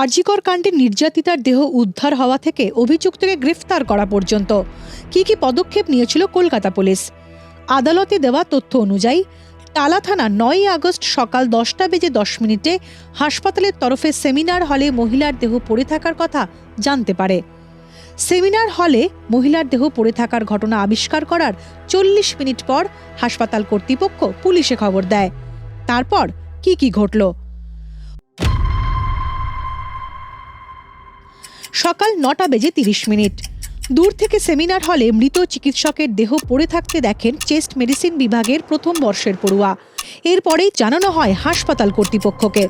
আরজিকর কাণ্ডে নির্যাতিতার দেহ উদ্ধার হওয়া থেকে অভিযুক্তকে গ্রেফতার করা পর্যন্ত। কি কি পদক্ষেপ নিয়েছিল কলকাতা পুলিশ? আদালতে দেওয়া তথ্য অনুযায়ী, টালা থানা নয় আগস্ট সকাল দশটা বেজে দশ মিনিটে হাসপাতালের তরফে সেমিনার হলে মহিলার দেহ পড়ে থাকার কথা জানতে পারে। সেমিনার হলে মহিলার দেহ পড়ে থাকার ঘটনা আবিষ্কার করার চল্লিশ মিনিট পর হাসপাতাল কর্তৃপক্ষ পুলিশে খবর দেয়। তারপর কি কি ঘটল? সকাল নটা বেজে তিরিশ মিনিট। দূর থেকে সেমিনার হলে মৃত চিকিৎসকের দেহ পড়ে থাকতে দেখেন চেস্ট মেডিসিন বিভাগের প্রথম বর্ষের পড়ুয়া। এরপরেই জানানো হয় হাসপাতাল কর্তৃপক্ষকে।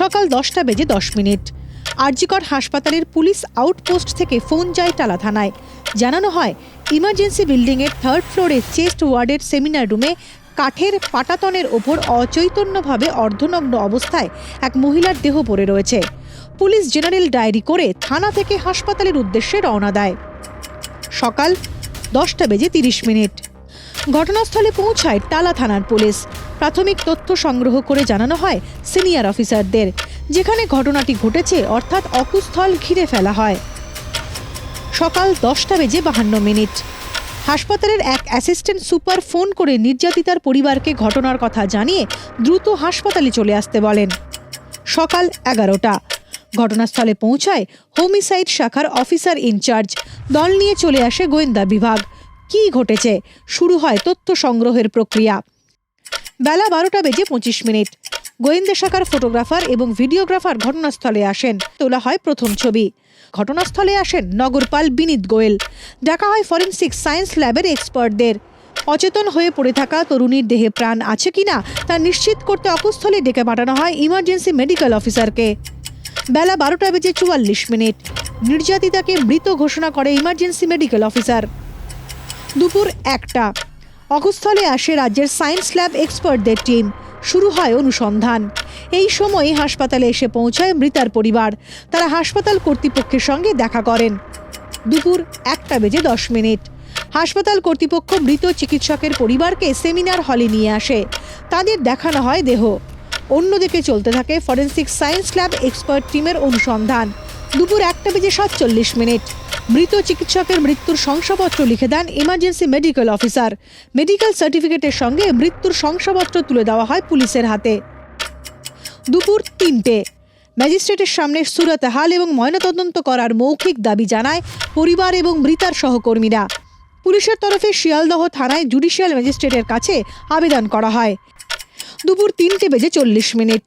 সকাল দশটা বেজে দশ মিনিট। আরজিকর হাসপাতালের পুলিশ আউটপোস্ট থেকে ফোন যায় টালা থানায়। জানানো হয়, ইমার্জেন্সি বিল্ডিংয়ের থার্ড ফ্লোরে চেস্ট ওয়ার্ডের সেমিনার রুমে কাঠের পাটাতনের ওপর অচৈতন্যভাবে অর্ধনগ্ন অবস্থায় এক মহিলার দেহ পড়ে রয়েছে। পুলিশ জেনারেল ডায়েরি করে থানা থেকে হাসপাতালের উদ্দেশ্যে রওনা দেয়। সকাল দশটা বেজে তিরিশ মিনিট। ঘটনাস্থলে পৌঁছায় টালা থানার পুলিশ। প্রাথমিক তথ্য সংগ্রহ করে জানানো হয় সিনিয়র অফিসারদের, যেখানে ঘটনাটি ঘটেছে অর্থাৎ অকুস্থল ঘিরে ফেলা হয়। সকাল দশটা বেজে বাহান্ন মিনিট। হাসপাতালের এক অ্যাসিস্ট্যান্ট সুপার ফোন করে নির্যাতিতার পরিবারকে ঘটনার কথা জানিয়ে দ্রুত হাসপাতালে চলে আসতে বলেন। সকাল এগারোটা। ঘটনাস্থলে পৌঁছায় হোমিসাইড শাখার অফিসার ইনচার্জ। দল নিয়ে চলে আসে গোয়েন্দা বিভাগ। কী ঘটেছে? শুরু হয় তথ্য সংগ্রহের প্রক্রিয়া। বেলা বারোটা বেজে পঁচিশ মিনিট। গোয়েন্দা শাখার ফটোগ্রাফার এবং ভিডিওগ্রাফার ঘটনাস্থলে আসেন। তোলা হয় প্রথম ছবি। ঘটনাস্থলে আসেন নগরপাল বিনীত গোয়েল। ডাকা হয় ফরেনসিক সায়েন্স ল্যাবের এক্সপার্টদের। অচেতন হয়ে পড়ে থাকা তরুণীর দেহে প্রাণ আছে কিনা তা নিশ্চিত করতে অকুস্থলে ডেকে পাঠানো হয় ইমার্জেন্সি মেডিকেল অফিসারকে। বেলা বারোটা বেজে চুয়াল্লিশ মিনিট। নির্যাতিতাকে মৃত ঘোষণা করে ইমার্জেন্সি মেডিকেল অফিসার। দুপুর একটা। অকুস্থলে আসে রাজ্যের সায়েন্স ল্যাব এক্সপার্টদের টিম। শুরু হয় অনুসন্ধান। এই সময় হাসপাতালে এসে পৌঁছায় মৃতার পরিবার। তারা হাসপাতাল কর্তৃপক্ষের সঙ্গে দেখা করেন। দুপুর একটা বেজে দশ মিনিট। হাসপাতাল কর্তৃপক্ষ মৃত চিকিৎসকের পরিবারকে সেমিনার হলে নিয়ে আসে। তাদের দেখানো হয় দেহ। অন্যদিকে চলতে থাকে ফরেন্সিক সায়েন্স ল্যাব এক্সপার্ট টিমের অনুসন্ধান। দুপুর একটা বেজে সাতচল্লিশ মিনিট। মৃত চিকিৎসকের মৃত্যুর শংসাপত্র লিখে দেন ইমার্জেন্সি মেডিকেল অফিসার মেডিকেল সার্টিফিকেটের সঙ্গে মৃত্যুর শংসাপত্র তুলে দেওয়া হয় পুলিশের হাতে। দুপুর তিনটে। ম্যাজিস্ট্রেটের সামনে সুরতহাল এবং ময়নাতদন্ত করার মৌখিক দাবি জানায় পরিবার এবং মৃতার সহকর্মীরা। পুলিশের তরফে শিয়ালদহ থানায় জুডিশিয়াল ম্যাজিস্ট্রেটের কাছে আবেদন করা হয়। দুপুর তিনটে বেজে চল্লিশ মিনিট।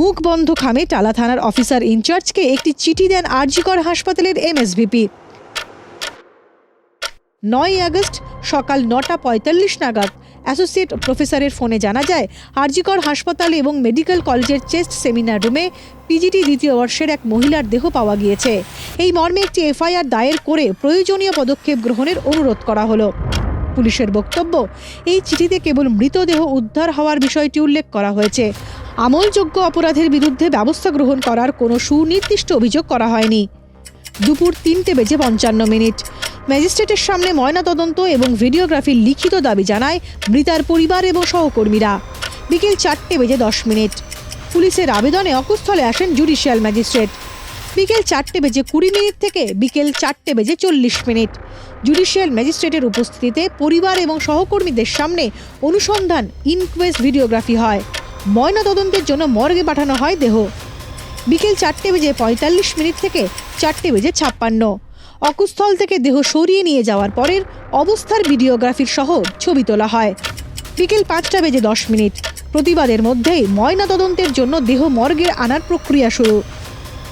মুখ বন্ধ খামে টালা থানার অফিসার ইনচার্জকে একটি চিঠি দেন আরজিকর হাসপাতালের এমএসভিপি। নয় আগস্ট সকাল নটা পঁয়তাল্লিশ নাগাদ অ্যাসোসিয়েট প্রফেসরের ফোনে জানা যায়, আরজিকর হাসপাতাল এবং মেডিকেল কলেজের চেস্ট সেমিনার রুমে পিজিটি দ্বিতীয় বর্ষের এক মহিলার দেহ পাওয়া গিয়েছে। এই মর্মে একটি এফআইআর দায়ের করে প্রয়োজনীয় পদক্ষেপ গ্রহণের অনুরোধ করা হলো। পুলিশের বক্তব্য। এই চিঠিতে কেবল মৃতদেহ উদ্ধার হওয়ার বিষয়টি উল্লেখ করা হয়েছে। আমলযোগ্য অপরাধের বিরুদ্ধে ব্যবস্থা গ্রহণ করার কোনো সুনির্দিষ্ট অভিযোগ করা হয়নি। দুপুর তিনটে বেজে পঞ্চান্ন মিনিট। ম্যাজিস্ট্রেটের সামনে ময়নাতদন্ত এবং ভিডিওগ্রাফির লিখিত দাবি জানায় মৃতার পরিবার এবং সহকর্মীরা। বিকেল চারটে বেজে দশ মিনিট। পুলিশের আবেদনে অকুস্থলে আসেন জুডিশিয়াল ম্যাজিস্ট্রেট। বিকেল চারটে বেজে কুড়ি মিনিট থেকে বিকেল চারটে বেজে চল্লিশ মিনিট। জুডিশিয়াল ম্যাজিস্ট্রেটের উপস্থিতিতে পরিবার এবং সহকর্মীদের সামনে অনুসন্ধান ইনকোয়েস্ট ভিডিওগ্রাফি হয়। ময়নাতদন্তের জন্য মর্গে পাঠানো হয় দেহ। বিকেল চারটে বেজে পঁয়তাল্লিশ মিনিট থেকে চারটে বেজে ছাপ্পান্ন। অকুস্থল থেকে দেহ সরিয়ে নিয়ে যাওয়ার পরের অবস্থার ভিডিওগ্রাফির সহ ছবি তোলা হয়। বিকেল পাঁচটা বেজে দশ মিনিট। প্রতিবাদের মধ্যেই ময়নাতদন্তের জন্য দেহ মর্গের আনার প্রক্রিয়া শুরু।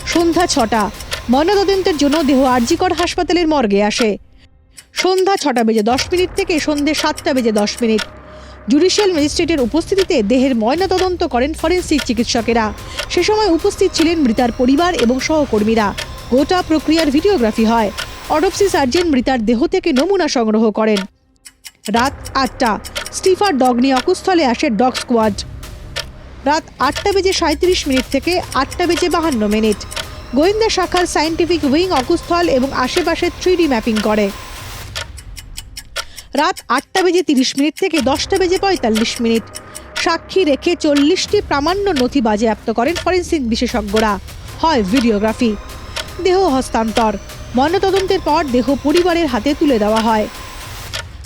সন্ধ্যা ছটা। ময়নাতদন্তের জন্য দেহ আরজিকর হাসপাতালের মর্গে আসে। সন্ধ্যা ছটা বেজে দশ মিনিট থেকে সন্ধ্যে সাতটা বেজে দশ মিনিট। জুডিশিয়াল ম্যাজিস্ট্রেটের উপস্থিতিতে দেহের ময়নাতদন্ত করেন ফরেন্সিক চিকিৎসকেরা। সে সময় উপস্থিত ছিলেন মৃতার পরিবার এবং সহকর্মীরা। গোটা প্রক্রিয়ার ভিডিওগ্রাফি হয়। অটপসি সার্জন মৃতার দেহ থেকে নমুনা সংগ্রহ করেন। রাত আটটা। স্টিফার ডগ নিয়ে অকুস্থলে আসে ডগ স্কোয়াড। রাত আটটা বেজে সাঁত্রিশ মিনিট থেকে আটটা বেজে বাহান্ন মিনিট। গোয়েন্দা শাখার সায়েন্টিফিক উইং, অকুস্থল এবং আশেপাশে থ্রি ম্যাপিং করে। রাত আটটা বেজে তিরিশ মিনিট থেকে দশটা বেজে পঁয়তাল্লিশ মিনিট। সাক্ষী রেখে চল্লিশটি প্রামাণ্য নথি বাজেয়াপ্ত করেন ফরেন্সিক বিশেষজ্ঞরা। হয় ভিডিওগ্রাফি। দেহ হস্তান্তর। ময়নাতদন্তের পর দেহ পরিবারের হাতে তুলে দেওয়া হয়।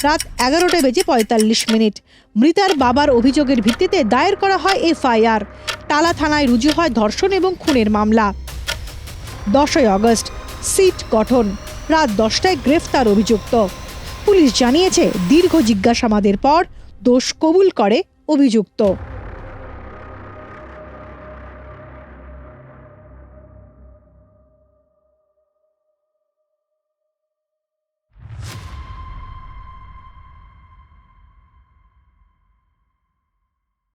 রাত এগারোটা বেজে পঁয়তাল্লিশ মিনিট। মৃতার বাবার অভিযোগের ভিত্তিতে দায়ের করা হয় এফআইআর। টালা থানায় রুজু হয় ধর্ষণ এবং খুনের মামলা। দশই আগস্ট। সিট গঠন। রাত দশটায় গ্রেফতার অভিযুক্ত। পুলিশ জানিয়েছে দীর্ঘ জিজ্ঞাসাবাদের পর দোষ কবুল করে অভিযুক্ত।